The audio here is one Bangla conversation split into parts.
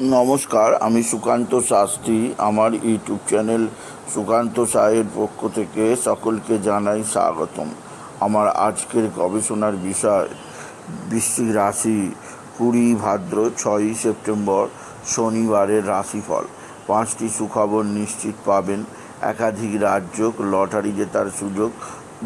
নমস্কার, আমি সুকান্ত শাস্ত্রী। আমার ইউটিউব চ্যানেল সুকান্ত সাহের পক্ষ থেকে সকলকে জানাই স্বাগতম। আমার আজকের গবেষণার বিষয়, বৃশ্চিক রাশি কুড়ি ভাদ্র ছয়ই সেপ্টেম্বর শনিবারের রাশিফল। পাঁচটি সুখবর নিশ্চিত পাবেন। একাধিক রাজ্য লটারি জেতার সুযোগ।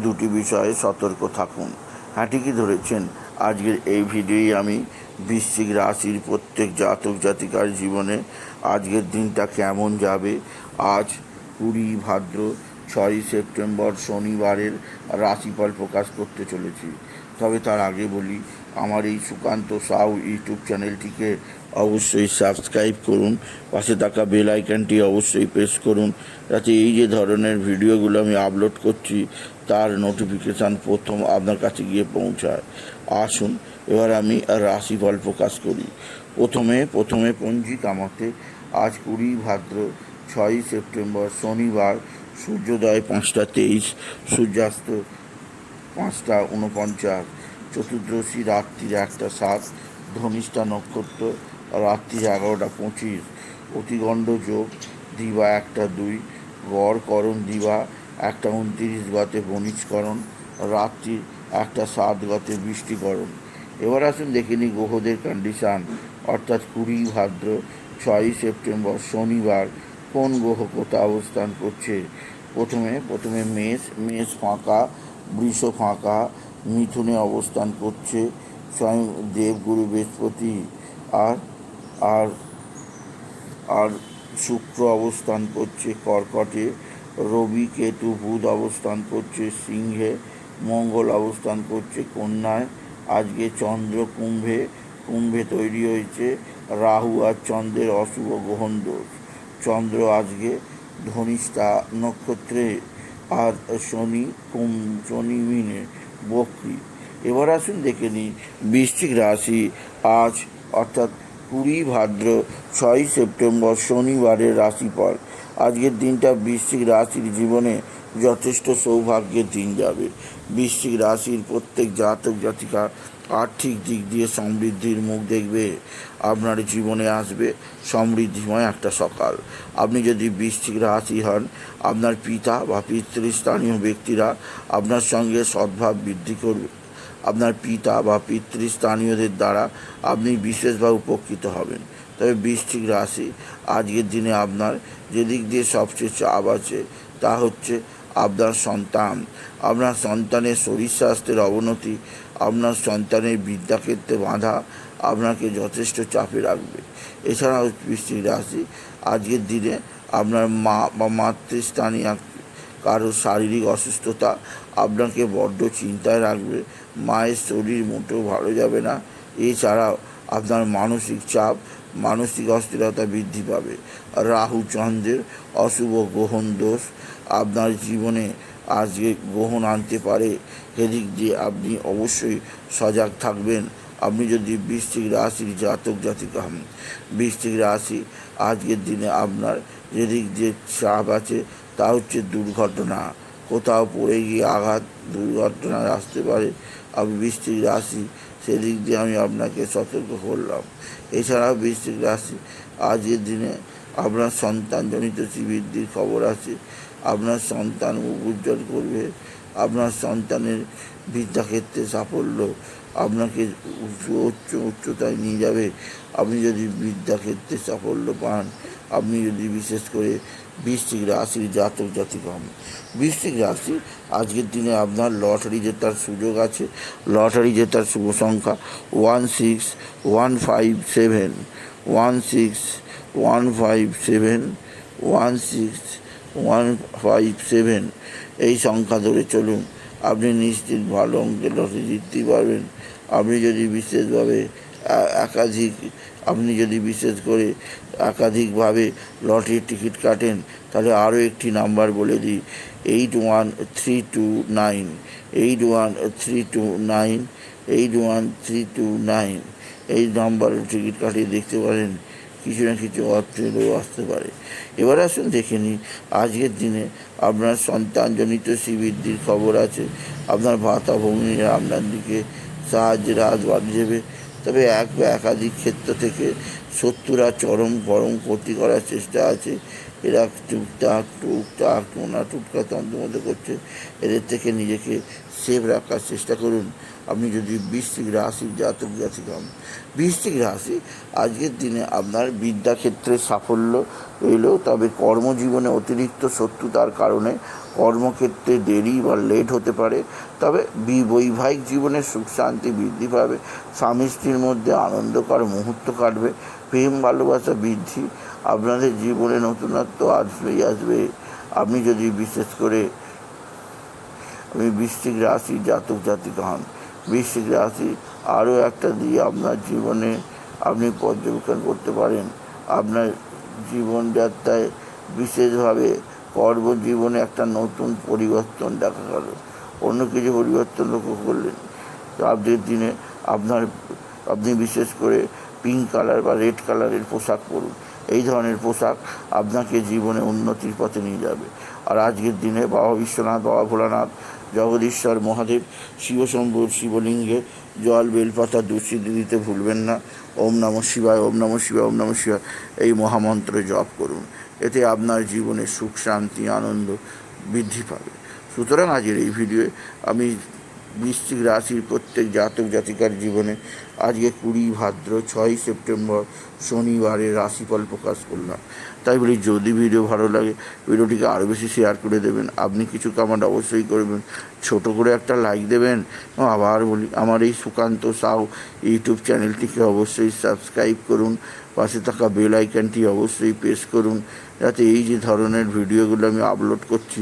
দুটি বিষয়ে সতর্ক থাকুন। হ্যাঁ ঠিকই ধরেছেন। আজকের এই ভিডিওই আমি বৃশ্চিক রাশির প্রত্যেক জাতক জাতিকার জীবনে আজকের দিনটা কেমন যাবে? আজ কুড়ি, ভাদ্র, ছয়ই সেপ্টেম্বর শনিবারের রাশিফল প্রকাশ করতে চলেছি। তবে তার আগে বলি, আমার এই সুকান্ত সাউ ইউটিউব চ্যানেলটিকে অবশ্যই সাবস্ক্রাইব করুন, পাশে থাকা বেল আইকনটি অবশ্যই প্রেস করুন, যাতে এই যে ধরনের ভিডিওগুলো আমি আপলোড করছি, তার নোটিফিকেশান প্রথম আপনার কাছে গিয়ে পৌঁছায়। আসুন, এবার আমি রাশিফল প্রকাশ করি। প্রথমে প্রথমে পঞ্জিকা মতে আজ কুড়ি ভাদ্র ছয়ই সেপ্টেম্বর শনিবার, সূর্যোদয় পাঁচটা তেইশ, সূর্যাস্ত পাঁচটা উনপঞ্চাশ চতুর্দশী রাত্রির একটা সাত, ধনিষ্ঠা নক্ষত্র রাত্রির এগারোটা পঁচিশ। অতিগণ্ড যোগ, দিবা একটা দুই। গড় করণ দিবা একটা উনত্রিশ গতে বণিজকরণ রাত্রির একটা সাত গতে বৃষ্টিকরণ। এবার আসুন দেখে নিই গ্রহদের কন্ডিশান অর্থাৎ কুড়ি ভাদ্র, ছয়ই সেপ্টেম্বর, শনিবার কোন গ্রহ কোথায় অবস্থান করছে? প্রথমে প্রথমে মেষ মেষ ফাঁকা, বৃষ ফাঁকা, মিথুনে অবস্থান করছে স্বয়ং দেবগুরু বৃহস্পতি। আর আর আর শুক্র অবস্থান করছে কর্কটে, রবি, কেতু, বুধ অবস্থান করছে সিংহে, মঙ্গল অবস্থান করছে কন্যায়। আজকে চন্দ্র কুম্ভে কুম্ভে তৈরি হয়েছে রাহু আর চন্দ্রের অশুভ গ্রহণ দোষ। চন্দ্র আজকে ধনিষ্ঠা নক্ষত্রে আর শনি কুম শনি মিনে বক্রি। এবার আসুন দেখে নিই বৃষ্টিক রাশি। আজ অর্থাৎ কুড়ি ভাদ্র ছয় সেপ্টেম্বর শনিবারের রাশিফল। আজকের দিনটা বৃশ্চিক রাশির জীবনে যথেষ্ট সৌভাগ্যের দিন যাবে। বৃশ্চিক রাশির প্রত্যেক জাতক জাতিকা আর্থিক দিক দিয়ে সমৃদ্ধির মুখ দেখবে। আপনার জীবনে আসবে সমৃদ্ধিময় একটা সকাল। আপনি যদি বৃশ্চিক রাশি হন, আপনার পিতা বা পিতৃস্থানীয় ব্যক্তিরা আপনার সঙ্গে সদ্ভাব বৃদ্ধি করবে। আপনার পিতা বা পিতৃস্থানীয়দের দ্বারা আপনি বিশেষভাবে উপকৃত হবেন। তবে বৃশ্চিক রাশি আজকের দিনে আপনার যেদিক দিয়ে সবচেয়ে চাপ আছে, তা হচ্ছে আপনার সন্তান, আপনার সন্তানের শরীর স্বাস্থ্যের অবনতি, আপনার সন্তানের বিদ্যাক্ষেত্রে বাধা আপনাকে যথেষ্ট চাপে রাখবে। এছাড়াও বৃশ্চিক রাশি, আজকের দিনে আপনার মা বা মাতৃস্থানীয় কারও শারীরিক অসুস্থতা আপনাকে বড্ড চিন্তায় রাখবে। মায়ের শরীর মোটেও ভালো যাবে না। এছাড়াও আপনার মানসিক চাপ, মানসিক অস্থিরতা বৃদ্ধি পাবে। রাহু চন্দ্রের অশুভ গ্রহণ দোষ আপনার জীবনে আজকে গ্রহণ আনতে পারে। সেদিক দিয়ে আপনি অবশ্যই সজাগ থাকবেন। আপনি যদি বৃশ্চিক রাশির জাতক জাতিকা হন, বৃশ্চিক রাশি আজকের দিনে আপনার যেদিক যে চাপ আছে, তা হচ্ছে দুর্ঘটনা। কোথাও পড়ে গিয়ে আঘাত, দুর্ঘটনা আসতে পারে। আপনি বৃশ্চিক রাশি, সেদিক দিয়ে আমি আপনাকে সতর্ক করলাম। এছাড়াও বৃশ্চিক রাশি, আজকের দিনে আপনার সন্তানজনিত বৃদ্ধির খবর আছে আপনার সন্তান উজ্জ্বল করবে, আপনার সন্তানের বিদ্যাক্ষেত্রে সাফল্য আপনাকে উচ্চ উচ্চ, উচ্চতায় নিয়ে যাবে। আপনি যদি বিদ্যাক্ষেত্রে সাফল্য পান, আপনি যদি বিশেষ করে বৃশ্চিক রাশির জাতক জাতিক হন। বৃশ্চিক রাশি আজকের দিনে আপনার লটারি জেতার সুযোগ আছে। লটারি জেতার শুভ সংখ্যা one six, one five seven, one six, one five seven, one six one five seven এই সংখ্যা ধরে চলুন। আপনি নিশ্চিত ভালো অঙ্কের লটারি জিততেই পারবেন। আপনি যদি বিশেষভাবে একাধিক, আপনি যদি বিশেষ করে একাধিকভাবে লটারির টিকিট কাটেন, তাহলে আরও একটি নাম্বার বলে দিই eight one three two nine eight one three two nine eight one three two nine এই নাম্বারে টিকিট কাটিয়ে দেখতে পারেন কিছু না কিছু অর্থ এলেও আসতে পারে। এবার আসুন দেখে নিন আজকের দিনে আপনার সন্তানজনিত শ্রীবৃদ্ধির খবর আছে, আপনার ভাতা ভূমিরা আপনার দিকে সাহায্যের হাত বাড়িয়ে দেবে। তবে এক বা একাধিক ক্ষেত্র থেকে শত্রুরা চরম গরম ক্ষতি করার চেষ্টা আছে। এরা টুকটাক টুকটাক টোনা টুটকা তন্ত্রমতো করছে। এদের থেকে নিজেকে সেভ রাখার চেষ্টা করুন। আপনি যদি বৃষ্টিক রাশি, জাতক, জাতিক হন। বৃশ্চিক রাশি, আজকের দিনে আপনার বিদ্যাক্ষেত্রে সাফল্য এলেও তবে কর্মজীবনে অতিরিক্ত শত্রুতার কারণে কর্মক্ষেত্রে দেরি বা লেট হতে পারে। তবে বৈবাহিক জীবনে সুখ শান্তি বৃদ্ধি পাবে। স্বামী স্ত্রীর মধ্যে আনন্দকর মুহূর্ত কাটবে। প্রেম ভালোবাসা বৃদ্ধি আপনাদের জীবনে নতুনত্ব আসবেই, আসবে। আপনি যদি বিশেষ করে আমি বৃশ্চিক রাশি জাতক জাতিক হন, বৃশ্চিক রাশি আরও একটা দিয়ে আপনার জীবনে আপনি পর্যবেক্ষণ করতে পারেন। আপনার জীবনযাত্রায় বিশেষভাবে কর্মজীবনে একটা নতুন পরিবর্তন দেখা গেল। অন্য কিছু পরিবর্তন লক্ষ্য করলেন। আজকের দিনে আপনার, আপনি বিশেষ করে পিঙ্ক কালার বা রেড কালারের পোশাক পরুন। এই ধরনের পোশাক আপনাকে জীবনে উন্নতির পথে নিয়ে যাবে। আর আজকের দিনে বাবা বিশ্বনাথ, বাবা ভোলানাথ, জগদীশ্বর, মহাদেব শিবশম্ভুর শিবলিঙ্গে জল, বেলপাতা দুঃসিদ্ধি দিতে ভুলবেন না। ওম নম শিবায়, ওম নম শিবায়, ওম নম শিবায়। এই মহামন্ত্র জপ করুন। এতে আপনার জীবনে সুখ, শান্তি, আনন্দ বৃদ্ধি পাবে। সুতরাং আজকের এই ভিডিওয়ে আমি বৃশ্চিক রাশির প্রত্যেক জাতক জাতিকার জীবনে আজকে কুড়ি, ভাদ্র ছয়ই সেপ্টেম্বর শনিবারের রাশিফল প্রকাশ করলাম। তাই বলি, যদি ভিডিও ভালো লাগে, ভিডিওটিকে আরও বেশি শেয়ার করে দেবেন। আপনি কিছু কমেন্ট অবশ্যই করবেন। ছোট করে একটা লাইক দেবেন। আবার বলি, আমার এই সুকান্ত সাউ ইউটিউব চ্যানেলটিকে অবশ্যই সাবস্ক্রাইব করুন। পাশে থাকা বেল আইকনটি অবশ্যই প্রেস করুন। যাতে এই যে ধরনের ভিডিওগুলো আমি আপলোড করছি